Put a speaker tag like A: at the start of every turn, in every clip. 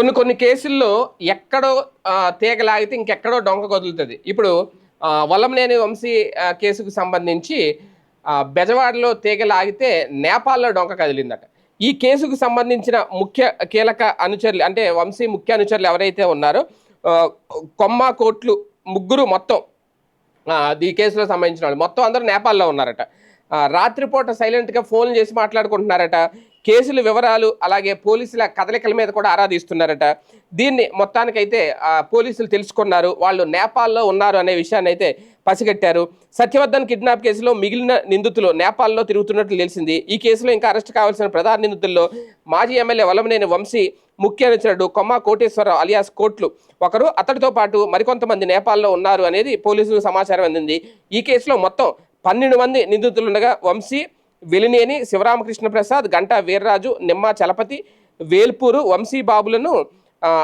A: కొన్ని కొన్ని కేసుల్లో ఎక్కడో తీగ లాగితే ఇంకెక్కడో డొంక కదులుతుంది. ఇప్పుడు ఆ, వల్లంనేని వంశీ కేసుకు సంబంధించి బెజవాడలో తీగ లాగితే నేపాల్లో డొంక కదిలిందట. ఈ కేసుకు సంబంధించిన ముఖ్య కీలక అనుచరులు అంటే వంశీ ముఖ్య అనుచరులు ఎవరైతే ఉన్నారో కొమ్మ కోట్లు ముగ్గురు మొత్తం ఈ కేసులో సంబంధించిన వాళ్ళు మొత్తం అందరూ నేపాల్లో ఉన్నారట. రాత్రిపూట సైలెంట్గా ఫోన్ చేసి మాట్లాడుకుంటున్నారట. కేసుల వివరాలు అలాగే పోలీసుల కదలికల మీద కూడా ఆరాధిస్తున్నారట. దీన్ని మొత్తానికైతే పోలీసులు తెలుసుకున్నారు. వాళ్ళు నేపాల్లో ఉన్నారు అనే విషయాన్ని అయితే పసిగట్టారు. సత్యవర్ధన్ కిడ్నాప్ కేసులో మిగిలిన నిందితులు నేపాల్లో తిరుగుతున్నట్లు తెలిసింది. ఈ కేసులో ఇంకా అరెస్ట్ కావాల్సిన ప్రధాన నిందితుల్లో మాజీ ఎమ్మెల్యే వలమనేని వంశీ ముఖ్య అనుచరుడు కొమ్మ కోటేశ్వరరావు అలియాస్ కోట్లు. ఒకరు అతడితో పాటు మరికొంతమంది నేపాల్లో ఉన్నారు అనేది పోలీసులకు సమాచారం అందింది. ఈ కేసులో మొత్తం పన్నెండు మంది నిందితులు ఉండగా వంశీ వెలినేని శివరామకృష్ణ ప్రసాద్ గంటా వీర్రాజు నిమ్మ చలపతి వేల్పూరు వంశీ బాబులను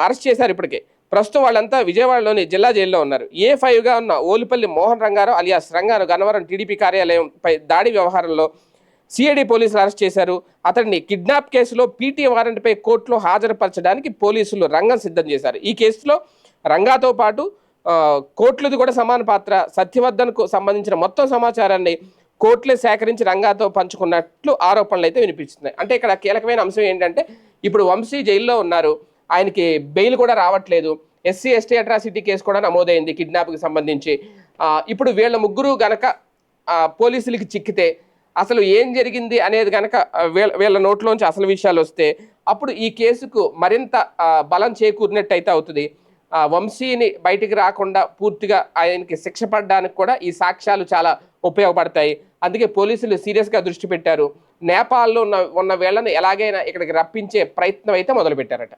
A: అరెస్ట్ చేశారు ఇప్పటికే. ప్రస్తుతం వాళ్ళంతా విజయవాడలోని జిల్లా జైల్లో ఉన్నారు. ఏ ఫైవ్గా ఉన్న ఓలిపల్లి మోహన్ రంగారావు అలియాస్ రంగారు గన్నవరం టీడీపీ కార్యాలయంపై దాడి వ్యవహారంలో సిఐడి పోలీసులు అరెస్ట్ చేశారు. అతడిని కిడ్నాప్ కేసులో పీటీ వారెంట్పై కోర్టులో హాజరుపరచడానికి పోలీసులు రంగం సిద్ధం చేశారు. ఈ కేసులో రంగాతో పాటు ఆ, కోర్టులది కూడా సమాన పాత్ర. సత్యవర్ధన్కు సంబంధించిన మొత్తం సమాచారాన్ని కోర్టులే సేకరించి రంగాతో పంచుకున్నట్లు ఆరోపణలు అయితే వినిపిస్తున్నాయి. అంటే ఇక్కడ కీలకమైన అంశం ఏంటంటే ఇప్పుడు వంశీ జైల్లో ఉన్నారు. ఆయనకి బెయిల్ కూడా రావట్లేదు. ఎస్సీ ఎస్టీ అట్రాసిటీ కేసు కూడా నమోదైంది కిడ్నాప్కి సంబంధించి. ఇప్పుడు వీళ్ళ ముగ్గురు గనక పోలీసులకి చిక్కితే అసలు ఏం జరిగింది అనేది కనుక వీళ్ళ వీళ్ళ నోట్లోంచి అసలు విషయాలు వస్తే అప్పుడు ఈ కేసుకు మరింత బలం చేకూరినట్టు అయితే అవుతుంది వంశీని బయటికి రాకుండా పూర్తిగా ఆయనకి శిక్ష పడడానికి కూడా ఈ సాక్ష్యాలు చాలా ఉపయోగపడతాయి. అందుకే పోలీసులు సీరియస్గా దృష్టి పెట్టారు. నేపాల్లో ఉన్న ఉన్న వీళ్ళని ఎలాగైనా ఇక్కడికి రప్పించే ప్రయత్నం అయితే మొదలుపెట్టారట.